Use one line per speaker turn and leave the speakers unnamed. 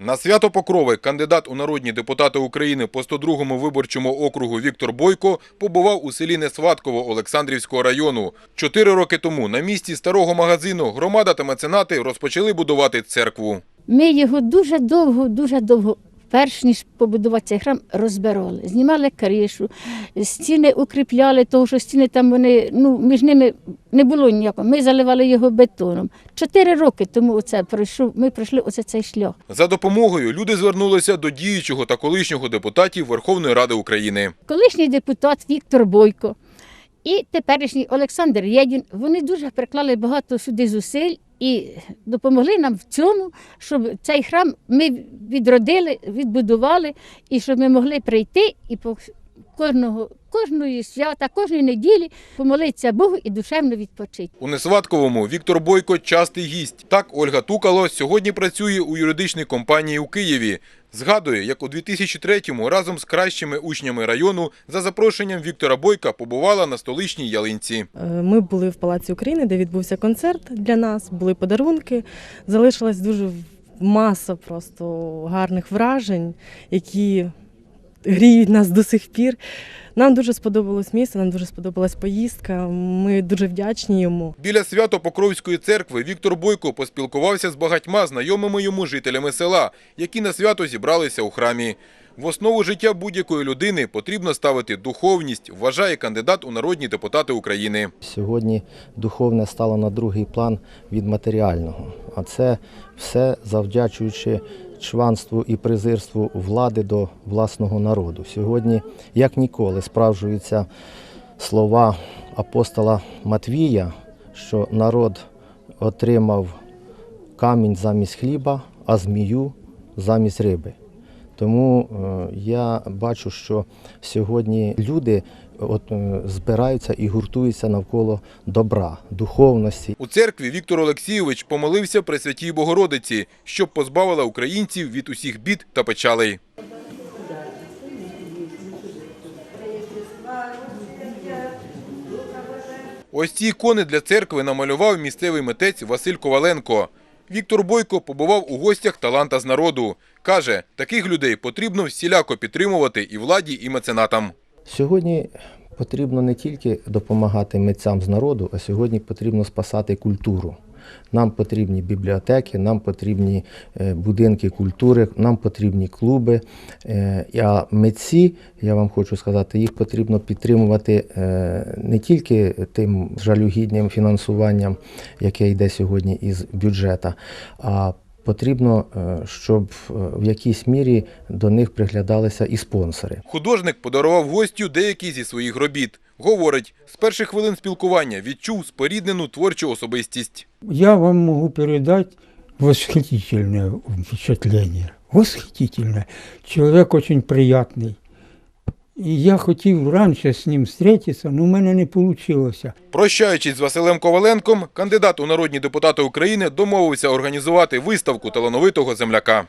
На свято Покрови кандидат у народні депутати України по 102-му виборчому округу Віктор Бойко побував у селі Несватково Олександрівського району. Чотири роки тому на місці старого магазину громада та меценати розпочали будувати церкву.
Ми його дуже довго, дуже довго, перш ніж побудувати цей храм, розбирали. Знімали кришу, стіни укріпляли, тому що стіни там вони, ну, між ними не було ніякого. Ми заливали його бетоном. Чотири роки тому оце пройшов, ми пройшли оце цей шлях.
За допомогою люди звернулися до діючого та колишнього депутатів Верховної Ради України.
Колишній депутат Віктор Бойко і теперішній Олександр Єдін, вони дуже приклали багато сюди зусиль і допомогли нам в цьому, щоб цей храм ми відродили, відбудували, і щоб ми могли прийти і кожного, кожної свята, кожної неділі помолитися Богу і душевно відпочити.
У Несватковому Віктор Бойко частий гість. Так Ольга Тукало сьогодні працює у юридичній компанії у Києві. Згадує, як у 2003-му разом з кращими учнями району за запрошенням Віктора Бойка побувала на столичній ялинці.
Е, Ми були в Палаці України, де відбувся концерт для нас, були подарунки. Залишилась дуже маса просто гарних вражень, які гріють нас до сих пір. Нам дуже сподобалось місце, нам дуже сподобалась поїздка. Ми дуже вдячні йому.
Біля Свято-Покровської церкви Віктор Бойко поспілкувався з багатьма знайомими йому жителями села, які на свято зібралися у храмі. В основу життя будь-якої людини потрібно ставити духовність, вважає кандидат у народні депутати України.
Сьогодні духовне стало на другий план від матеріального, а це все завдячуючи чванству і презирству влади до власного народу. Сьогодні, як ніколи, справжуються слова апостола Матвія, що народ отримав камінь замість хліба, а змію замість риби. Тому е, я бачу, що сьогодні люди от, е, збираються і гуртуються навколо добра, духовності.
У церкві Віктор Олексійович помолився Пресвятій Богородиці, щоб позбавила українців від усіх бід та печалей. Ось ці ікони для церкви намалював місцевий митець Василь Коваленко. Віктор Бойко побував у гостях таланта з народу. Каже, таких людей потрібно всіляко підтримувати і владі, і меценатам.
Сьогодні потрібно не тільки допомагати митцям з народу, а сьогодні потрібно спасати культуру. Нам потрібні бібліотеки, нам потрібні е, будинки культури, нам потрібні клуби. Е, А митці, я вам хочу сказати, їх потрібно підтримувати е, не тільки тим жалюгідним фінансуванням, яке йде сьогодні із бюджету, а потрібно, щоб в якійсь мірі до них приглядалися і спонсори.
Художник подарував гостю деякі зі своїх робіт. Говорить, з перших хвилин спілкування відчув споріднену творчу особистість.
Я вам могу передать восхитительное впечатление. Восхитительное. Человек очень приятный. І я хотів раніше з ним зустрітися, але в мене не вийшло.
Прощаючись з Василем Коваленком, кандидат у народні депутати України домовився організувати виставку талановитого земляка.